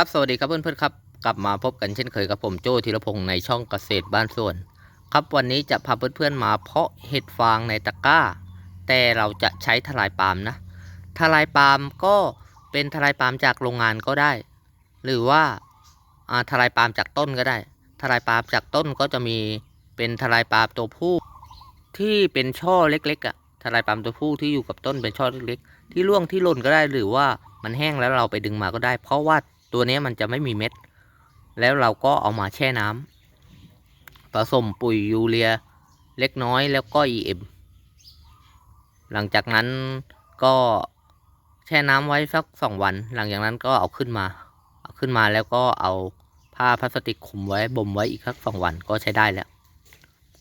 ครับสวัสดีครับเพื่อนๆครับกลับมาพบกันเช่นเคยกับผมโจธีรพงศ์ในช่องเกษตรบ้านสวน ครับวันนี้จะพาเพื่อนๆมาเพาะเห็ดฟางในตะกร้า แต่เราจะใช้ทลายปาล์มนะทลายปาล์มก็เป็นทลายปาล์มจากโรงงานก็ได้ หรือว่าอ่าทลายปาล์มจากต้นก็ได้ทลายปาล์มจากต้นก็จะมีเป็นทลายปาล์มตัวผู้ที่เป็นช่อเล็กๆอะ่ะทลายปาล์มตัวผู้ที่อยู่กับต้นเป็นช่อเล็กๆที่ร่วงที่หล่นก็ได้หรือว่ามันแห้งแล้วเราไปดึงมาก็ได้ เพราะว่า ตัวนี้มันจะไม่มีเม็ด แล้วเราก็เอามาแช่น้ำผสมปุ๋ยยูเรียเล็กน้อยแล้วก็ EM หลังจากนั้นก็แช่น้ำไว้สักสองวัน หลังจากนั้นก็เอาขึ้นมา เอาขึ้นมาแล้วก็เอาผ้าพลาสติกคลุมไว้บ่มไว้อีกสักสองวันก็ใช้ได้แล้ว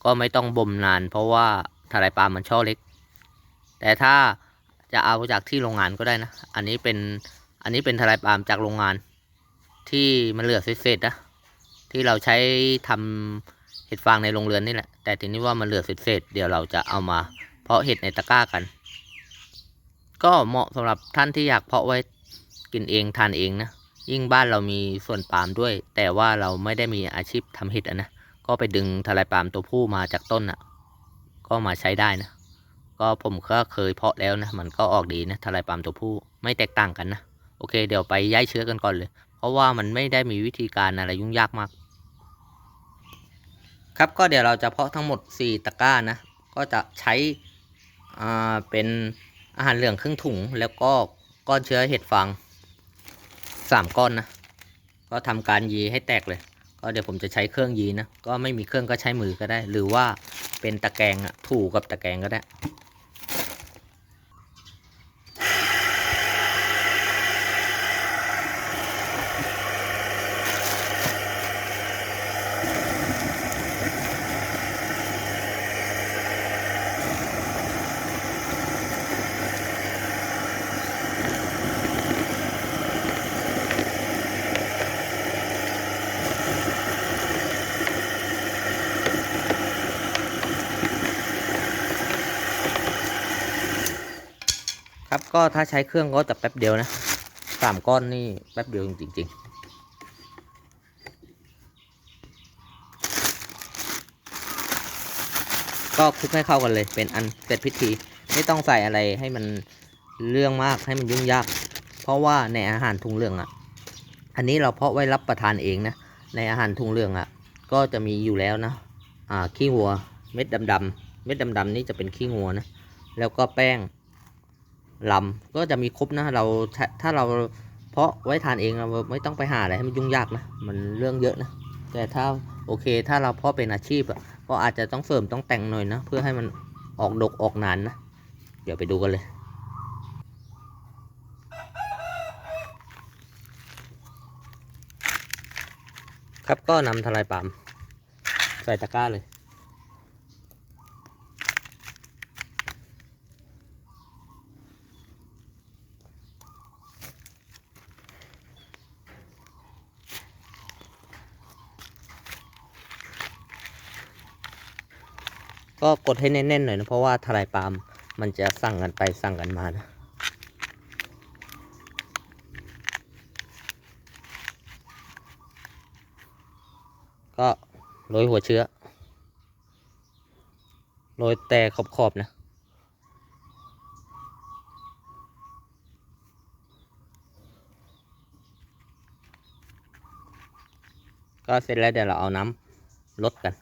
ก็ไม่ต้องบ่มนาน เพราะว่าทลายปาล์มมันช่อเล็ก แต่ถ้าจะเอาจากที่โรงงานก็ได้นะ อันนี้เป็นอันนี้เป็นทลายปาล์มจากโรงงาน ที่มันเหลือเศษๆนะที่เราใช้ทำเห็ดฟางในโรงเรือนนี่แหละ แต่ทีนี้ว่ามันเหลือเศษๆเดี๋ยวเราจะเอามาเพาะเห็ดในตะกร้ากัน ก็เหมาะสำหรับท่านที่อยากเพาะไว้กินเองทานเองนะยิ่งบ้านเรามีส่วนปาล์มด้วย แต่ว่าเราไม่ได้มีอาชีพทำเห็ดนะก็ไปดึงทลายปาล์มตัวผู้มาจากต้นอะ ก็มาใช้ได้นะก็ผมก็เคยเพาะแล้วนะ มันก็ออกดีนะทลายปาล์มตัวผู้ไม่แตกต่างกันนะ โอเค เดี๋ยวไปย้ายเชื้อกันก่อนเลย ราะว่ามันไม่ได้มีวิธีการอะไรยุ่งยากมาก ครับก็เดี๋ยวเราจะเพาะทั้งหมด 4 ตะกร้านะ ก็จะใช้อ่าเป็นอาหารเหลืองครึ่งถุง แล้วก็ก้อนเชื้อเห็ดฟาง3 ก้อนนะ ก็ทำการยีให้แตกเลย ก็เดี๋ยวผมจะใช้เครื่องยีนะ ก็ไม่มีเครื่องก็ใช้มือก็ได้ หรือว่าเป็นตะแกรงอะถูกับตะแกรงก็ได้ ครับก็ถ้าใช้เครื่องก็จะแป๊บเดียวนะสามก้อนนี่แป๊บเดียวจริงๆก็คลุกให้เข้ากันเลยเป็นอันเสร็จพิธี ไม่ต้องใส่อะไรให้มันเรื่องมากให้มันยุ่งยาก เพราะว่าในอาหารทุงเรื่องอะ อันนี้เราเพาะไว้รับประทานเองนะในอาหารทุงเรื่องอะ ก็จะมีอยู่แล้วนะอ่าขี้วัว เม็ดดำๆเม็ดดำๆนี่จะเป็นขี้งัวนะแล้วก็แป้ง ลำก็จะมีครบนะเราถ้าเราเพาะไว้ทานเองเราไม่ต้องไปหาอะไรให้มันยุ่งยากนะมันเรื่องเยอะนะแต่ถ้าโอเคถ้าเราเพาะเป็นอาชีพอะก็อาจจะต้องเสริมต้องแต่งหน่อยนะเพื่อให้มันออกดกออกนานนะเดี๋ยวไปดูกันเลยครับก็นำทลายปาล์มใส่ตะกร้าเลย ก็กดให้แน่นๆหน่อยนะเพราะว่าทลายปาล์มมันจะสั่งกันไปสั่งกันมานะก็โรยหัวเชื้อโรยแต่ขอบๆนะก็เสร็จแล้วเดี๋ยวเราเอาน้ำลดกัน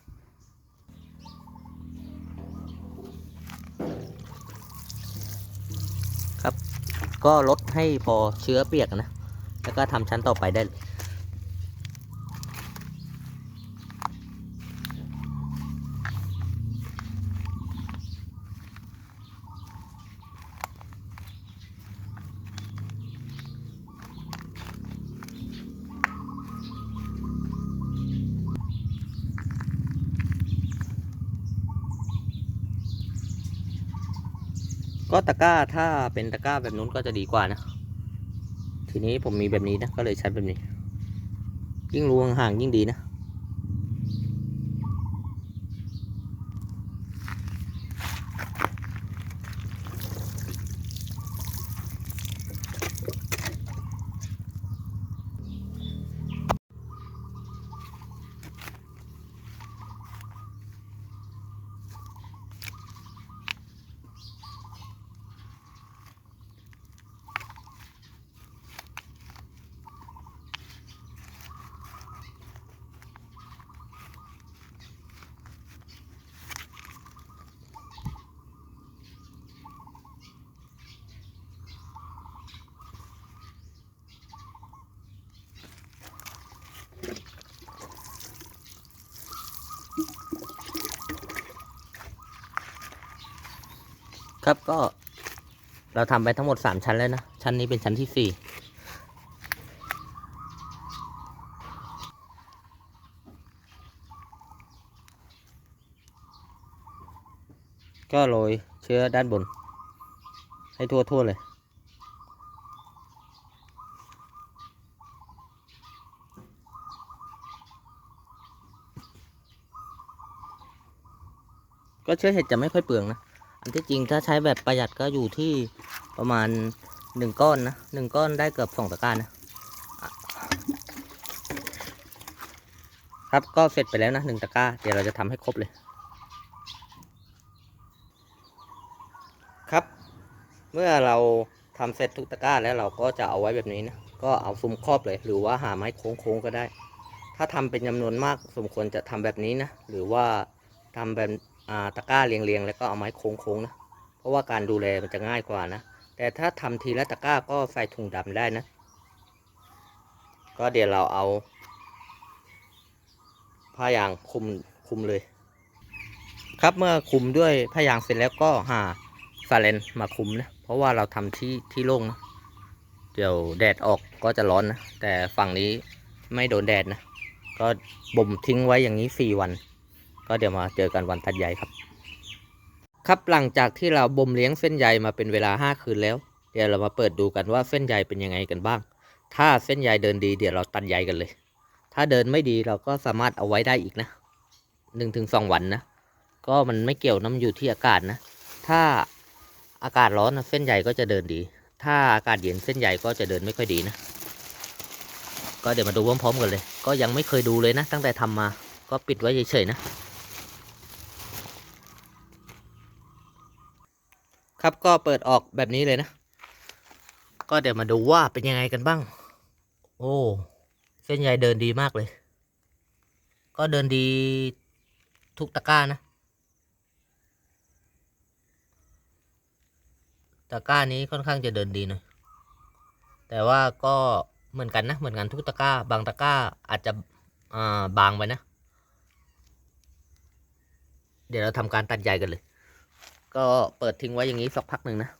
ครับ ก็ลดให้พอเชื้อเปียกนะ แล้วก็ทำชั้นต่อไปได้ ก็ตะกร้าถ้าเป็นตะกร้าแบบนู้นก็จะดีกว่านะ ทีนี้ผมมีแบบนี้นะ ก็เลยใช้แบบนี้ ยิ่งรูห่างยิ่งดีนะ ครับก็เราทำไปทั้งหมดสามชั้นแล้วนะ ชั้นนี้เป็นชั้นที่สี่ก็โรยเชื้อด้านบน ให้ทั่วๆเลย ก็เชื้อเห็ดจะไม่ค่อยเปลืองนะ ที่จริงถ้าใช้แบบประหยัดก็อยู่ที่ประมาณหนึ่งก้อนนะหนึ่งก้อนได้เกือบสองตะกร้านะครับก็เสร็จไปแล้วนะหนึ่งตะกร้า เดี๋ยวเราจะทำให้ครบเลย ครับ เมื่อเราทำเสร็จทุกตะกร้าแล้วเราก็จะเอาไว้แบบนี้นะก็เอาฟุมครอบเลย หรือว่าหาไม้โค้งๆก็ได้ ถ้าทำเป็นจำนวนมากสมควรจะทำแบบนี้นะหรือว่าทำแบบ ตะกร้าเรียงๆแล้วก็เอาไม้โค้งๆนะเพราะว่าการดูแลมันจะง่ายกว่านะ แต่ถ้าทำทีละตะกร้าก็ใส่ถุงดำได้นะ ก็เดี๋ยวเราเอาผ้ายางคุมคุมเลย ครับเมื่อคุมด้วยผ้ายางเสร็จแล้วก็หาซาเลนมาคุมนะเพราะว่าเราทำที่ที่โล่งนะเดี๋ยวแดดออกก็จะร้อนนะแต่ฝั่งนี้ไม่โดนแดดนะก็บ่มทิ้งไว้อย่างนี้สี่วัน ก็เดี๋ยวมาเจอกันวันตัดใหญ่ครับ ครับหลังจากที่เราบ่มเลี้ยงเส้นใยมาเป็นเวลาห้าคืนแล้ว เดี๋ยวเรามาเปิดดูกันว่าเส้นใยเป็นยังไงกันบ้าง ถ้าเส้นใยเดินดีเดี๋ยวเราตัดใยกันเลย ถ้าเดินไม่ดีเราก็สามารถเอาไว้ได้อีกนะหนึ่งถึงสองวันนะ ก็มันไม่เกี่ยวน้ำอยู่ที่อากาศนะ ถ้าอากาศร้อนนะเส้นใยก็จะเดินดี ถ้าอากาศเย็นเส้นใยก็จะเดินไม่ค่อยดีนะ ก็เดี๋ยวมาดูพร้อมๆกันเลย ก็ยังไม่เคยดูเลยนะ ตั้งแต่ทำมา ก็ปิดไว้เฉยๆนะ ครับก็เปิดออกแบบนี้เลยนะ ก็เดี๋ยวมาดูว่าเป็นยังไงกันบ้าง โอ้เส้นใยเดินดีมากเลย ก็เดินดีทุกตะกร้านะ ตะกร้านี้ค่อนข้างจะเดินดีหน่อยแต่ว่าก็เหมือนกันนะ เหมือนกันทุกตะกร้า บางตะกร้าอาจจะอ่าบางไปนะ เดี๋ยวเราทำการตัดใยกันเลย ก็เปิดทิ้งไว้อย่างนี้สักพักหนึ่งนะ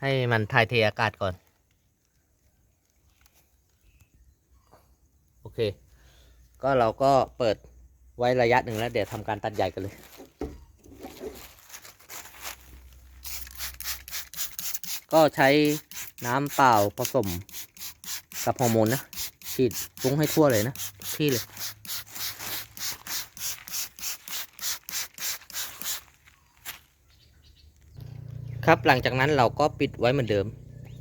ให้มันถ่ายเทอากาศก่อน โอเค ก็เราก็เปิดไว้ระยะหนึ่งแล้ว เดี๋ยวทำการตัดใยกันเลยก็ใช้น้ำเปล่าผสมกับฮอร์โมนนะฉีดฟุ้งให้ทั่วเลยนะทุกที่เลย ครับหลังจากนั้นเราก็ปิดไว้เหมือนเดิม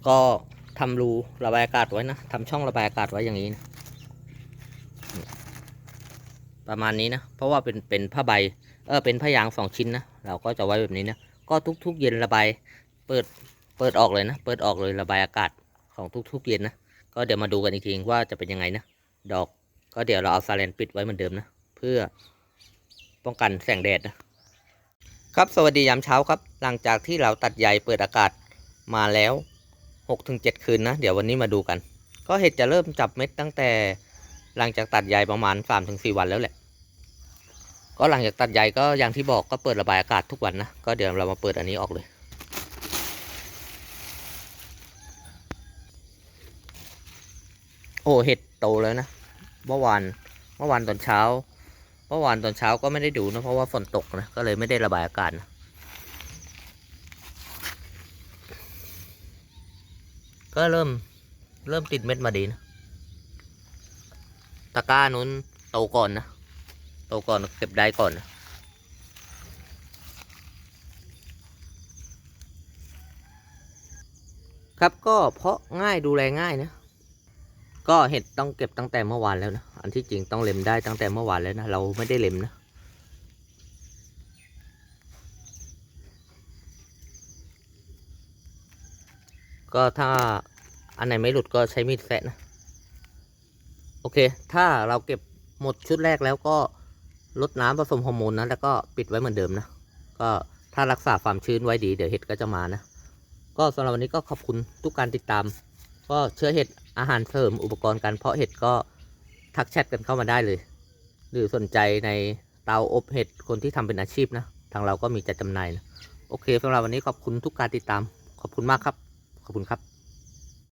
ก็ทำรูระบายอากาศไว้นะทำช่องระบายอากาศไว้อย่างนี้นะประมาณนี้นะ เพราะว่าเป็นเป็นผ้าใบเออเป็นผ้ายางสองชิ้นนะเราก็จะไว้แบบนี้นะก็ทุกๆเย็นระบายเปิดเปิดออกเลยนะ เปิดออกเลยระบายอากาศของทุกๆเย็นนะก็เดี๋ยวมาดูกันอีกทีว่าจะเป็นยังไงนะดอกก็เดี๋ยวเราเอาซาเลนปิดไว้เหมือนเดิมนะเพื่อป้องกันแสงแดดนะ ครับสวัสดียามเช้าครับ หลังจากที่เราตัดใยเปิดอากาศมาแล้ว 6-7 คืนนะ เดี๋ยววันนี้มาดูกัน ก็เห็ดจะเริ่มจับเม็ดตั้งแต่หลังจากตัดใยประมาณ 3-4 วันแล้วแหละ ก็หลังจากตัดใยก็อย่างที่บอกก็เปิดระบายอากาศทุกวันนะ ก็เดี๋ยวเรามาเปิดอันนี้ออกเลย โอ้เห็ดโตแล้วนะ เมื่อวานเมื่อวานตอนเช้า เมื่อวานตอนเช้าก็ไม่ได้ดูนะเพราะว่าฝนตกนะก็เลยไม่ได้ระบายอากาศนะก็เริ่มเริ่มติดเม็ดมาดีนะตะกร้านู้นโตก่อนนะโตก่อนเก็บได้ก่อนนะครับก็เพราะง่ายดูแลง่ายนะ ก็เห็ดต้องเก็บตั้งแต่เมื่อวานแล้วนะ อันที่จริงต้องเล็มได้ตั้งแต่เมื่อวานแล้วนะ เราไม่ได้เล็มนะ ก็ถ้าอันไหนไม่หลุดก็ใช้มีดแซะนะ โอเค ถ้าเราเก็บหมดชุดแรกแล้วก็ลดน้ำผสมฮอร์โมนนะแล้วก็ปิดไว้เหมือนเดิมนะ ก็ถ้ารักษาความชื้นไว้ดี เดี๋ยวเห็ดก็จะมานะ ก็สำหรับวันนี้ก็ขอบคุณทุกการติดตาม ก็เชื้อเห็ดอาหารเสริมอุปกรณ์การเพาะเห็ดก็ ทักแชทกันเข้ามาได้เลย หรือสนใจในเตาอบเห็ดคนที่ทำเป็นอาชีพนะ ทางเราก็มีจัดจำหน่ายนะ โอเคสำหรับวันนี้ขอบคุณทุกการติดตาม ขอบคุณมากครับ ขอบคุณครับ